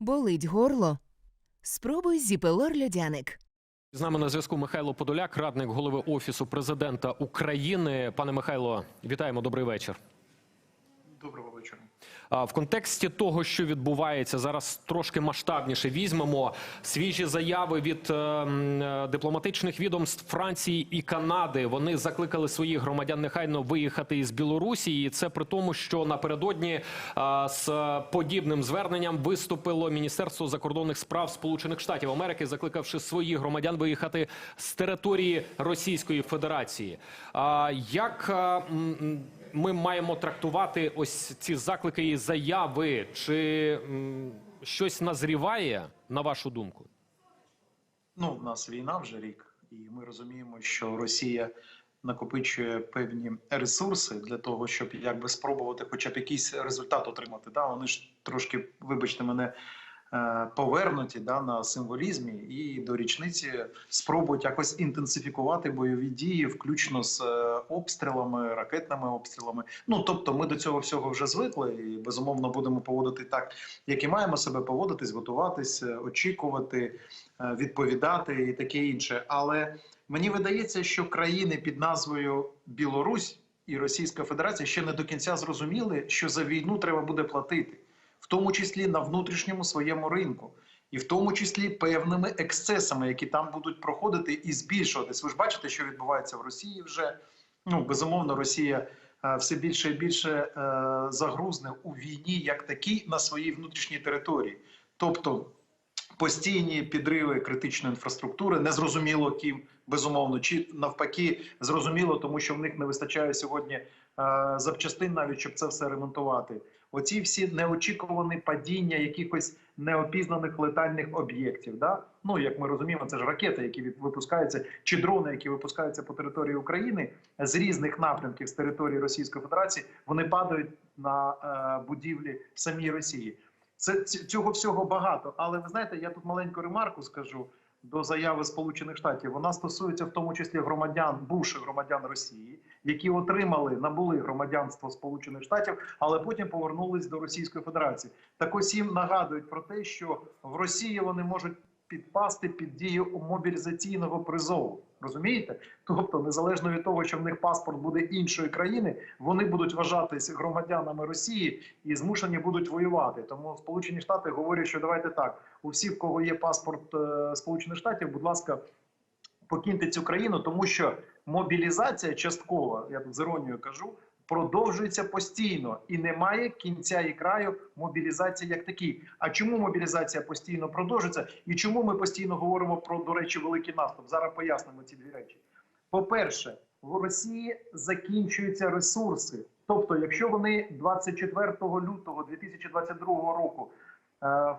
Болить горло? Спробуй зіпелор льодяник. З нами на зв'язку Михайло Подоляк, радник голови офісу президента України. Пане Михайло, вітаємо. Добрий вечір. Доброго вечора. В контексті того, що відбувається зараз, трошки масштабніше візьмемо свіжі заяви від е, м, е, дипломатичних відомств Франції і Канади. Вони закликали своїх громадян негайно виїхати із Білорусі. І це при тому, що напередодні е, з подібним зверненням виступило Міністерство закордонних справ Сполучених Штатів Америки, закликавши своїх громадян виїхати з території Російської Федерації. Як е, ми маємо трактувати ось ці заклики і заяви? Чи щось назріває, на вашу думку? Ну, в нас війна вже рік, і ми розуміємо, що Росія накопичує певні ресурси для того, щоб якби спробувати хоча б якийсь результат отримати. Да, вони ж трошки, вибачте мене, повернуті да, на символізмі і до річниці спробують якось інтенсифікувати бойові дії, включно з е, обстрілами, ракетними обстрілами. Ну тобто, ми до цього всього вже звикли, і безумовно будемо поводити так, як і маємо себе поводитись, готуватись, е, очікувати, е, відповідати і таке інше. Але мені видається, що країни під назвою Білорусь і Російська Федерація ще не до кінця зрозуміли, що за війну треба буде платити, в тому числі на внутрішньому своєму ринку. І в тому числі певними ексцесами, які там будуть проходити і збільшуватись. Ви ж бачите, що відбувається в Росії вже. Ну, безумовно, Росія е, все більше і більше е, загрузне у війні як такій на своїй внутрішній території. Тобто постійні підриви критичної інфраструктури, незрозуміло ким, безумовно, чи навпаки, зрозуміло, тому що в них не вистачає сьогодні е, запчастин, навіть щоб це все ремонтувати. Оці всі неочікувані падіння якихось неопізнаних летальних об'єктів. Да? Ну як ми розуміємо, це ж ракети, які випускаються, чи дрони, які випускаються по території України з різних напрямків з території Російської Федерації, вони падають на е, будівлі самій Росії. Це цього всього багато. Але ви знаєте, я тут маленьку ремарку скажу до заяви Сполучених Штатів. Вона стосується в тому числі громадян, бувших громадян Росії, які отримали набули громадянство Сполучених Штатів, але потім повернулись до Російської Федерації. Так ось їм нагадують про те, що в Росії вони можуть підпасти під дію мобілізаційного призову. Розумієте? Тобто, незалежно від того, що в них паспорт буде іншої країни, вони будуть вважатися громадянами Росії і змушені будуть воювати. Тому Сполучені Штати говорять, що давайте так: у всіх, в кого є паспорт е, Сполучених Штатів, будь ласка, покиньте цю країну, тому що мобілізація часткова, я тут з іронією кажу, продовжується постійно і немає кінця і краю мобілізації як такій. А чому мобілізація постійно продовжується? І чому ми постійно говоримо про, до речі, великий наступ? Зараз пояснимо ці дві речі. По-перше, в Росії закінчуються ресурси. Тобто, якщо вони 24 лютого 2022 року е,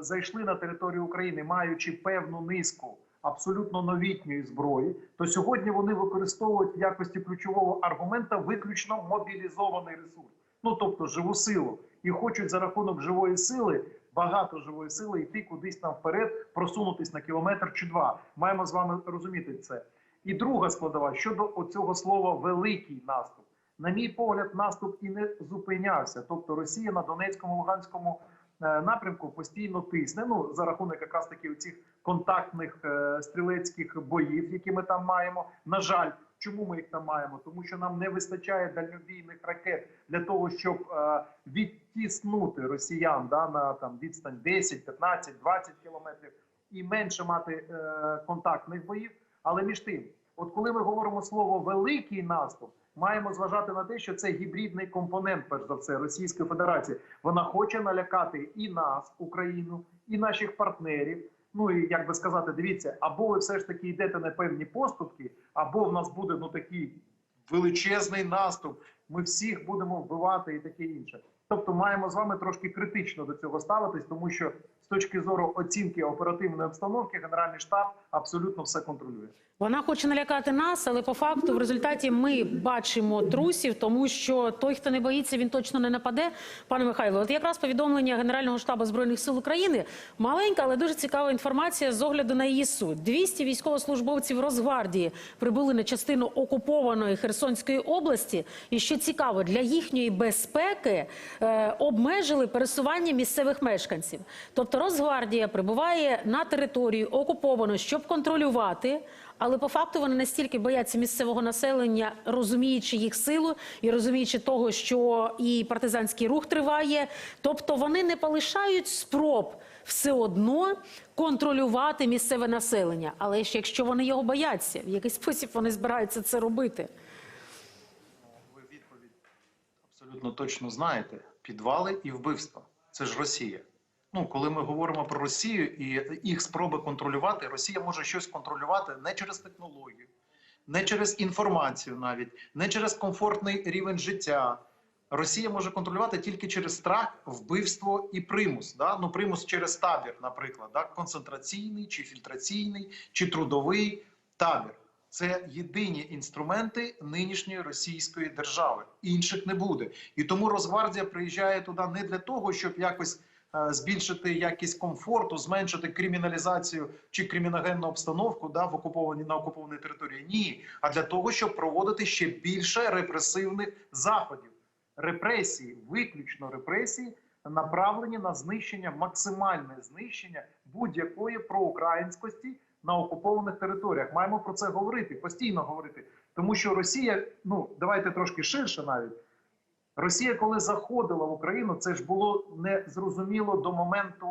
зайшли на територію України, маючи певну низку абсолютно новітньої зброї, то сьогодні вони використовують в якості ключового аргумента виключно мобілізований ресурс, ну тобто живу силу, і хочуть за рахунок живої сили. Багато живої сили йти кудись там вперед, просунутись на кілометр чи два. Маємо з вами розуміти це. І друга складова щодо оцього слова великий наступ. На мій погляд, наступ і не зупинявся. Тобто Росія на Донецькому Луганському напрямку постійно тисне. Ну за рахунок якраз таки цих контактних е, стрілецьких боїв, які ми там маємо. На жаль, чому ми їх там маємо? Тому що нам не вистачає дальнобійних ракет для того, щоб е, відтіснути росіян да, на там відстань 10, 15, 20 кілометрів і менше мати е, контактних боїв. Але між тим, от коли ми говоримо слово великий наступ, маємо зважати на те, що це гібридний компонент, перш за все, Російської Федерації. Вона хоче налякати і нас, Україну, і наших партнерів. Ну і як би сказати, дивіться, або ви все ж таки йдете на певні поступки, або в нас буде ну такий величезний наступ. Ми всіх будемо вбивати і таке інше. Тобто, маємо з вами трошки критично до цього ставитись, тому що точки зору оцінки оперативної обстановки, генеральний штаб абсолютно все контролює. Вона хоче налякати нас, але по факту в результаті ми бачимо трусів, тому що той, хто не боїться, він точно не нападе. Пане Михайло, от якраз повідомлення Генерального штабу збройних сил України маленька, але дуже цікава інформація з огляду на її суть. 200 військовослужбовців Росгвардії прибули на частину окупованої Херсонської області. І що цікаво, для їхньої безпеки е, обмежили пересування місцевих мешканців. Тобто Росгвардія прибуває на територію окуповану, щоб контролювати. Але по факту вони настільки бояться місцевого населення, розуміючи їх силу і розуміючи того, що і партизанський рух триває. Тобто вони не полишають спроб все одно контролювати місцеве населення. Але ж якщо вони його бояться, в який спосіб вони збираються це робити? Ви відповідь абсолютно точно знаєте: підвали і вбивства. Це ж Росія. Ну, коли ми говоримо про Росію і їх спроби контролювати, Росія може щось контролювати не через технологію, не через інформацію, навіть не через комфортний рівень життя. Росія може контролювати тільки через страх, вбивство і примус. Да? Ну, примус через табір, наприклад, да? концентраційний чи фільтраційний, чи трудовий табір. Це єдині інструменти нинішньої російської держави. Інших не буде. І тому Росгвардія приїжджає туди не для того, щоб якось збільшити якість комфорту, зменшити криміналізацію чи криміногенну обстановку да, в окупованій на окупованій території. Ні, а для того, щоб проводити ще більше репресивних заходів. Репресії, виключно репресії, направлені на знищення, максимальне знищення будь-якої проукраїнськості на окупованих територіях. Маємо про це говорити, постійно говорити. Тому що Росія, ну давайте трошки ширше навіть. Росія, коли заходила в Україну, це ж було не зрозуміло до моменту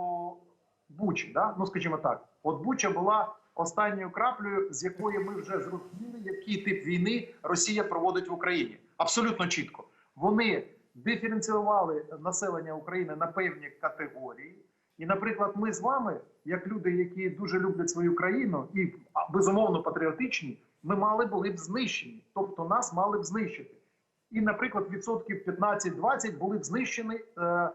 Бучі. Да? Ну скажімо так, от Буча була останньою краплею, з якої ми вже зрозуміли, який тип війни Росія проводить в Україні. Абсолютно чітко. Вони диференціювали населення України на певні категорії. І, наприклад, ми з вами, як люди, які дуже люблять свою країну і безумовно патріотичні, ми мали були б знищені, тобто нас мали б знищити. І, наприклад, відсотків 15-20 були б знищені е,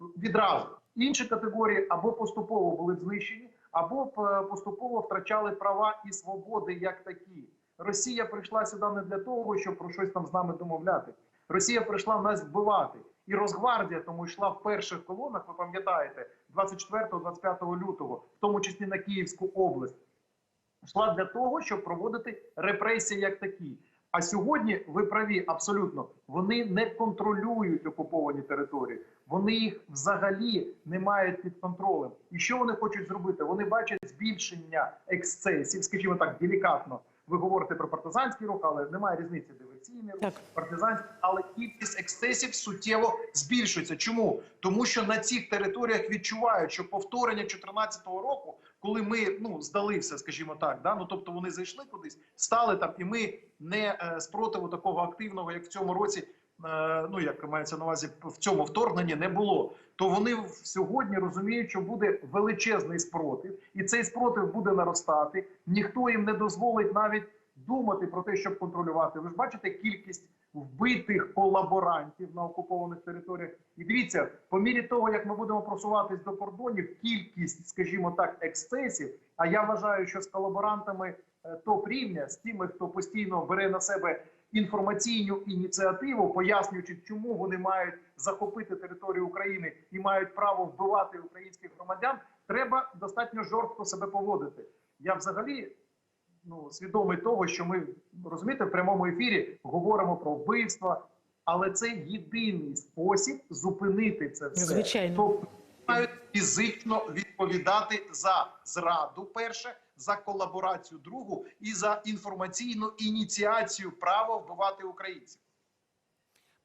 відразу. Інші категорії або поступово були б знищені, або е, поступово втрачали права і свободи як такі. Росія прийшла сюди не для того, щоб про щось там з нами домовляти. Росія прийшла нас вбивати. І Росгвардія тому йшла в перших колонах, ви пам'ятаєте, 24-25 лютого, в тому числі на Київську область, йшла для того, щоб проводити репресії як такі. А сьогодні ви праві абсолютно. Вони не контролюють окуповані території. Вони їх взагалі не мають під контролем. І що вони хочуть зробити? Вони бачать збільшення ексцесів, скажімо так, делікатно. Ви говорите про партизанський рух, але немає різниці диверсійний рух, партизанський, але кількість ексцесів суттєво збільшується. Чому? Тому що на цих територіях відчувають, що повторення 2014 року, коли ми ну здали все, скажімо так, да ну тобто вони зайшли кудись, стали там, і ми не е, спротиву такого активного, як в цьому році. е, Ну, як мається на увазі в цьому вторгненні не було, то вони сьогодні розуміють, що буде величезний спротив, і цей спротив буде наростати. Ніхто їм не дозволить навіть думати про те, щоб контролювати. Ви ж бачите кількість вбитих колаборантів на окупованих територіях. І дивіться, по мірі того, як ми будемо просуватись до кордонів, кількість, скажімо так, ексцесів. А я вважаю, що з колаборантами е, топ рівня, з тими, хто постійно бере на себе інформаційну ініціативу, пояснюючи, чому вони мають захопити територію України і мають право вбивати українських громадян, треба достатньо жорстко себе поводити. Я взагалі ну, свідомий того, що ми розумієте, в прямому ефірі говоримо про вбивства, але це єдиний спосіб зупинити це все. Звичайно. Тобто мають фізично відповідати за зраду, перше, за колаборацію другу і за інформаційну ініціацію права вбивати українців.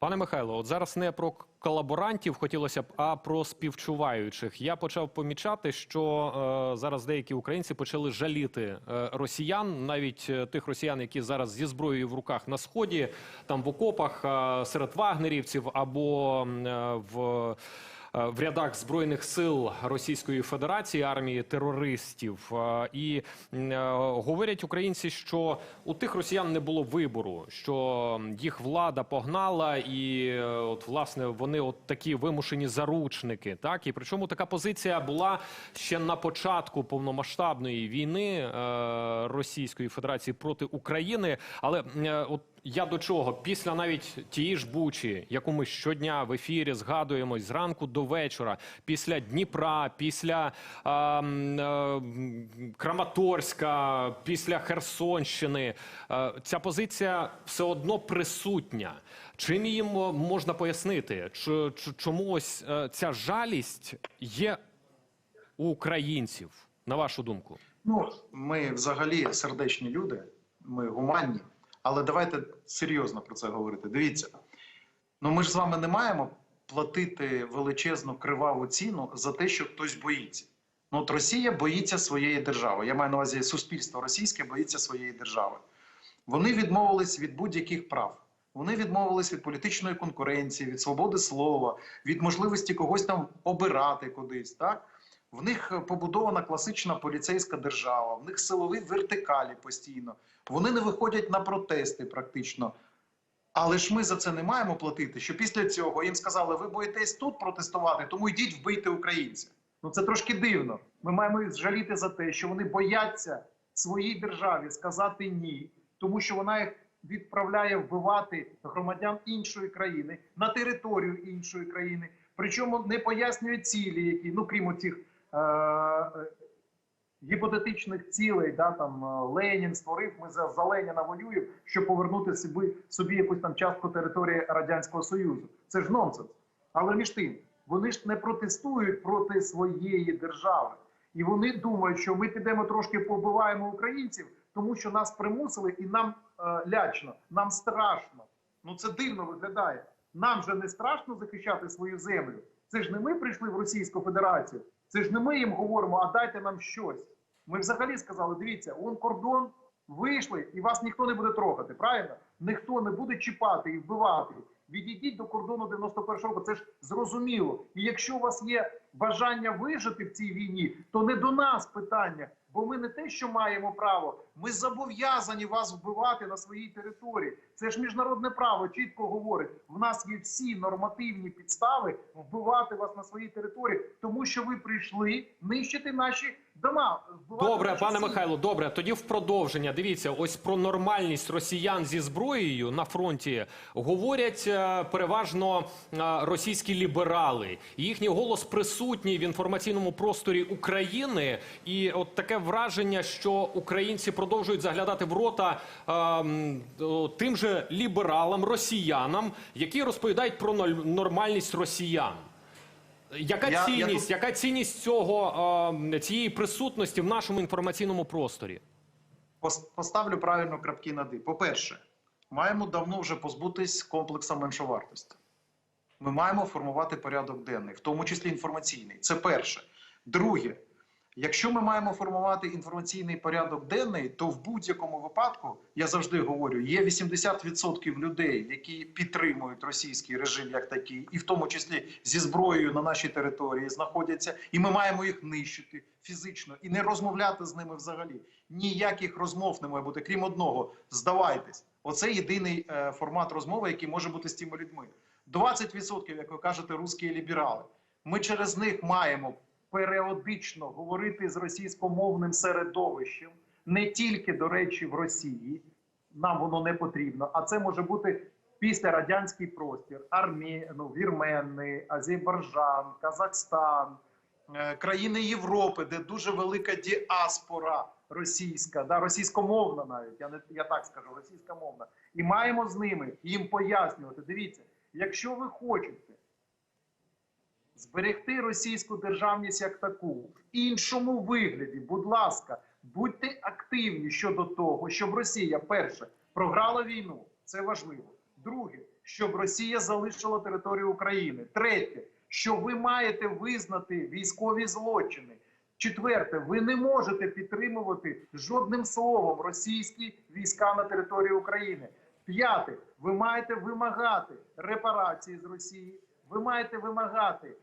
Пане Михайло, от зараз не про колаборантів хотілося б, а про співчуваючих. Я почав помічати, що е, зараз деякі українці почали жаліти е, росіян, навіть е, тих росіян, які зараз зі зброєю в руках на сході, там в окопах е, серед вагнерівців або е, в. Е, В рядах збройних сил Російської Федерації армії терористів Е, і е, говорять українці, що у тих росіян не було вибору, що їх влада погнала, і от власне вони от такі вимушені заручники. Так і причому така позиція була ще на початку повномасштабної війни Російської Федерації проти України. Але от Я до чого? Після навіть тієї ж Бучі, яку ми щодня в ефірі згадуємо зранку до вечора, після Дніпра, після м, е, Краматорська, після Херсонщини, е, ця позиція все одно присутня. Чим їм можна пояснити? Ч- ч- Чому ось е, ця жалість є у українців, на вашу думку? Ну, ми взагалі сердечні люди, ми гуманні, але давайте серйозно про це говорити. Дивіться, ну ми ж з вами не маємо платити величезну криваву ціну за те, що хтось боїться. Ну, от Росія боїться своєї держави. Я маю на увазі суспільство російське боїться своєї держави. Вони відмовились від будь-яких прав. Вони відмовились від політичної конкуренції, від свободи слова, від можливості когось там обирати кудись. Так? В них е, побудована класична поліцейська держава, в них силові вертикалі постійно. Вони не виходять на протести практично. Але ж ми за це не маємо платити. Що після цього їм сказали, ви боїтесь тут протестувати, тому йдіть вбийте українця. Ну це трошки дивно. Ми маємо їх жаліти за те, що вони бояться своїй державі сказати ні, тому що вона їх відправляє вбивати громадян іншої країни на територію іншої країни. Причому не пояснює цілі, які ну крім цих гіпотетичних цілей, да там е, Ленін створив. Ми за, за Леніна воюємо, щоб повернути собі собі якусь там частку території радянського союзу. Це ж нонсенс. Але між тим, вони ж не протестують проти своєї держави, і вони думають, що ми підемо трошки побиваємо українців, тому що нас примусили, і нам е, лячно, нам страшно. Ну це дивно виглядає. Нам же не страшно захищати свою землю. Це ж не ми прийшли в Російську Федерацію. Це ж не ми їм говоримо, а дайте нам щось. Ми взагалі сказали: дивіться, он кордон, вийшли, і вас ніхто не буде трогати. Правильно? Ніхто не буде чіпати і вбивати. Відійдіть до кордону 91-го року. Це ж зрозуміло. І якщо у вас є бажання вижити в цій війні, то не до нас питання. Бо ми не те, що маємо право, ми зобов'язані вас вбивати на своїй території. Це ж міжнародне право чітко говорить: в нас є всі нормативні підстави вбивати вас на своїй території, тому що ви прийшли нищити наші дома. Добре, пане. Михайло, добре. Тоді в продовження. Дивіться, ось про нормальність росіян зі зброєю на фронті говорять е, переважно е, російські ліберали. Їхній голос присутній в інформаційному просторі України, і от таке враження, що українці продовжують заглядати в рота е, тим же лібералам, росіянам, які розповідають про нормальність росіян. Яка Я- цінність, я... яка цінність цього цієї присутності в нашому інформаційному просторі? Поставлю правильно крапки на «і». По-перше, маємо давно вже позбутись комплекса меншовартості. Ми маємо формувати порядок денний, в тому числі інформаційний. Це перше. Друге, якщо ми маємо формувати інформаційний порядок денний, то в будь-якому випадку, я завжди говорю, є 80% людей, які підтримують російський режим як такий, і в тому числі зі зброєю на нашій території знаходяться, і ми маємо їх нищити фізично і не розмовляти з ними взагалі. Ніяких розмов не має бути, крім одного. Здавайтесь. Оце єдиний е, формат розмови, який може бути з тими людьми. 20%, як ви кажете, русські ліберали. Ми через них маємо періодично говорити з російськомовним середовищем, не тільки, до речі, в Росії. Нам воно не потрібно, а це може бути післярадянський простір, Армі... ну, Вірменни, Азербайджан, Казахстан, е, країни Європи, де дуже велика діаспора російська, да, російськомовна навіть, я, не, я так скажу, російськомовна. І маємо з ними їм пояснювати. Дивіться, якщо ви хочете зберегти російську державність як таку в іншому вигляді, будь ласка, будьте активні щодо того, щоб Росія перше програла війну, це важливо. Друге, щоб Росія залишила територію України. Третє, що ви маєте визнати військові злочини. Четверте, ви не можете підтримувати жодним словом російські війська на території України. П'яте, ви маєте вимагати репарації з Росії. Ви маєте вимагати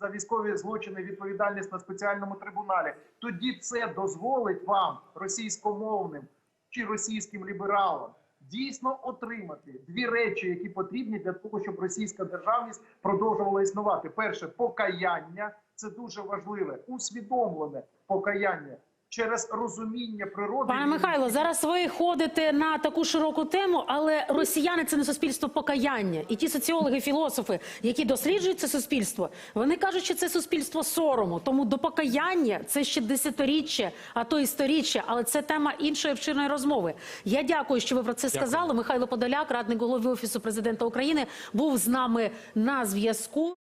за військові злочини відповідальність на спеціальному трибуналі. Тоді це дозволить вам російськомовним чи російським лібералам дійсно отримати дві речі, які потрібні для того, щоб російська державність продовжувала існувати. Перше покаяння це дуже важливе, усвідомлене покаяння. Через розуміння природи. Пане Михайло, зараз ви ходите на таку широку тему, але росіяни це не суспільство покаяння. І ті соціологи, філософи, які досліджують це суспільство, вони кажуть, що це суспільство сорому. Тому до покаяння це ще десятиріччя, а то і сторіччя. Але це тема іншої обширної розмови. Я дякую, що ви про це сказали. Михайло Подоляк, радник голови офісу президента України, був з нами на зв'язку.